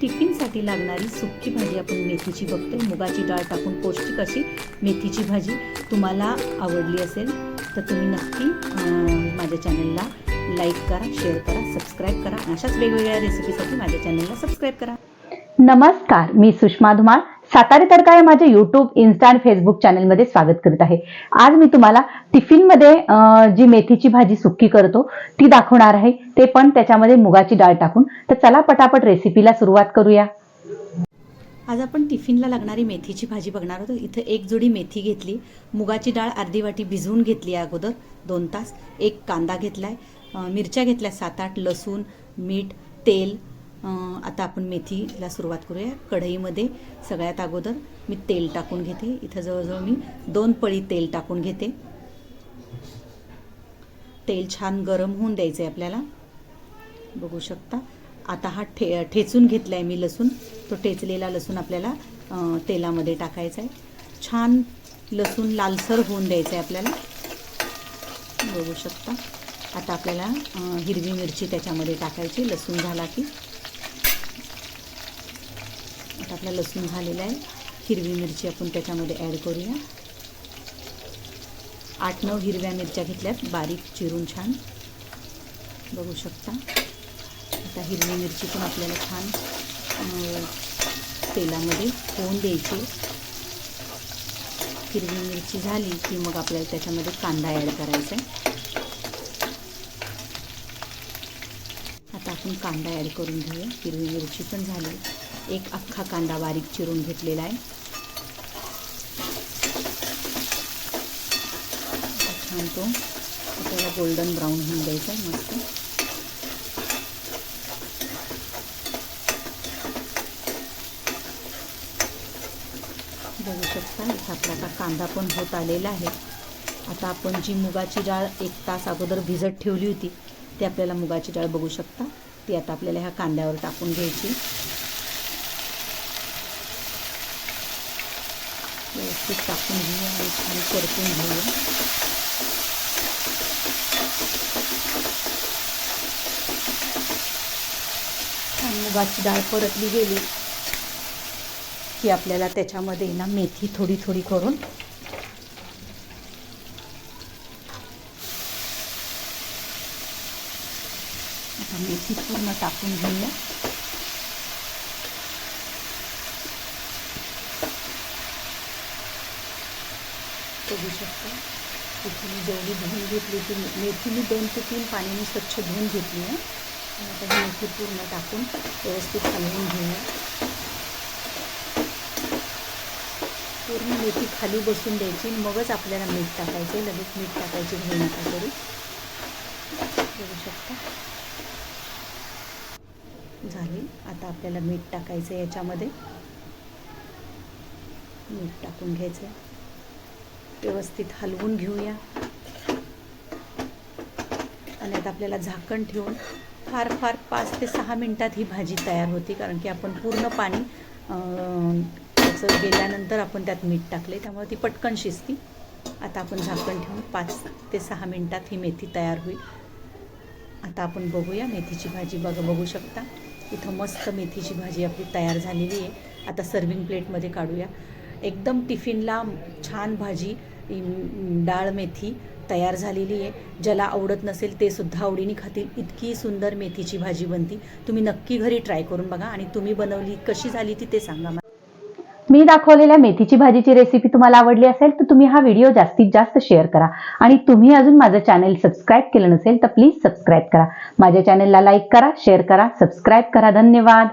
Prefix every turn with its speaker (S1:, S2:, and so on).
S1: टिफिनसाठी लागणारी सुकी भाजी आपण मेथीची बघतोय. मुगाची डाळ टाकून पौष्टिक अशी मेथीची भाजी तुम्हाला आवडली असेल तर तुम्ही नक्की माझ्या चॅनलला लाईक करा शेअर करा सबस्क्राईब करा. अशाच वेगवेगळ्या रेसिपीसाठी माझ्या चॅनलला सबस्क्राईब करा.
S2: नमस्कार मी सुषमा धुमाळ. सातारी तडका या माझ्या युट्यूब इन्स्टा आणि फेसबुक चॅनलमध्ये स्वागत करत आहे. आज मी तुम्हाला टिफिनमध्ये जी मेथीची भाजी सुक्की करतो ती दाखवणार आहे. ते पण त्याच्यामध्ये मुगाची डाळ टाकून. तर चला पटापट रेसिपीला सुरुवात करूया.
S1: आज आपण टिफिनला लागणारी मेथीची भाजी बघणार आहोत. इथं एक जोडी मेथी घेतली. मुगाची डाळ अर्धी वाटी भिजवून घेतली आहे अगोदर. दोन तास. एक कांदा घेतलाय. मिरच्या घेतल्या सात आठ लसूण मीठ तेल आता आपण मेथीला सुरुवात करूया. कढईमध्ये सगळ्यात अगोदर मी तेल टाकून घेते. इथं जवळजवळ मी दोन पळी तेल टाकून घेते. तेल छान गरम होऊन द्यायचं आहे आपल्याला. बघू शकता. आता हा ठे ठेचून घेतला आहे मी लसूण. तो ठेचलेला लसूण आपल्याला तेलामध्ये टाकायचा आहे छान लसूण लालसर होऊन द्यायचं आहे आपल्याला. बघू शकता. आता आपल्याला हिरवी मिरची त्याच्यामध्ये टाकायची. लसूण झाला की आता आपला लसूण झालेला आहे. हिरवी मिरची आपण त्याच्यामध्ये ॲड करूया. आठ नऊ हिरव्या मिरच्या घेतल्यात. बारीक चिरून छान. बघू शकता. आता हिरवी मिरची पण आपल्याला छान तेलामध्ये होऊन द्यायची. हिरवी मिरची झाली की मग आपल्याला त्याच्यामध्ये कांदा ॲड करायचा आहे आता आपण कांदा ॲड करून घेऊया हिरवी मिरची पण झाली. एक अख्खा कांदा बारीक चिरून घेतलेला आहे. छान तो आपल्याला गोल्डन ब्राऊन होऊन द्यायचा आहे मस्त. बघू शकता इथं आपला आता कांदा पण होत आलेला आहे. आता आपण जी मुगाची डाळ एक तास अगोदर भिजत ठेवली होती ती आपल्याला मुगाची डाळ बघू शकता. ती आता आपल्याला ह्या कांद्यावर टाकून घ्यायची. व्यवस्थित टाकून घेऊया आणि छान परतून घेऊया. मुगाची डाळ परतली गेली की आपल्याला त्याच्यामध्ये ना मेथी थोडी थोडी करून आता मेथी पूर्ण टाकून घेऊया. बघू शकता. तिथे मी जेवढी धुवून घेतली ती मेथी मी दोन ते तीन पाण्याने स्वच्छ धुवून घेतली आहे. आणि आता ही मेथी पूर्ण टाकून व्यवस्थित हलवून घेऊया. पूर्ण मेथी खाली बसून द्यायची मगच आपल्याला मीठ टाकायचे लगेच मीठ टाकायची घेऊ नका करू. बघू शकता. झाली. आता आपल्याला मीठ टाकायचं आहे याच्यामध्ये. मीठ टाकून घ्यायचं व्यवस्थित हलवून घेऊया. आणि आता आपल्याला झाकण ठेवून फार फार पाच ते सहा मिनटात ही भाजी तयार होती कारण की आपण पूर्ण पाणी त्याचं गेल्यानंतर आपण त्यात मीठ टाकले त्यामुळे ती पटकन शिजती. आता आपण झाकण ठेवून पाच ते सहा मिनटात ही मेथी तयार होईल. आता आपण बघूया मेथीची भाजी बघ बघू शकता. इथं मस्त मेथीची भाजी आपली तयार झालेली आहे. आता सर्विंग प्लेटमध्ये काढूया. एकदम टिफिनला छान भाजी डाळ मेथी तयार झालेली आहे. ज्याला आवडत नसेल ते सुद्धा आवडीने खातील. इतकी सुंदर मेथीची भाजी बनती. तुम्ही नक्की घरी ट्राय करून बघा आणि तुम्ही बनवली कशी झाली ती ते सांगा मला.
S2: मी दाखवलेल्या मेथीची भाजीची रेसिपी तुम्हाला आवडली असेल तर तुम्ही हा व्हिडिओ जास्तीत जास्त शेअर करा. आणि तुम्ही अजून माझं चॅनल सबस्क्राईब केलं नसेल तर प्लीज सबस्क्राईब करा. माझ्या चॅनलला लाईक करा शेअर करा सबस्क्राईब करा. धन्यवाद.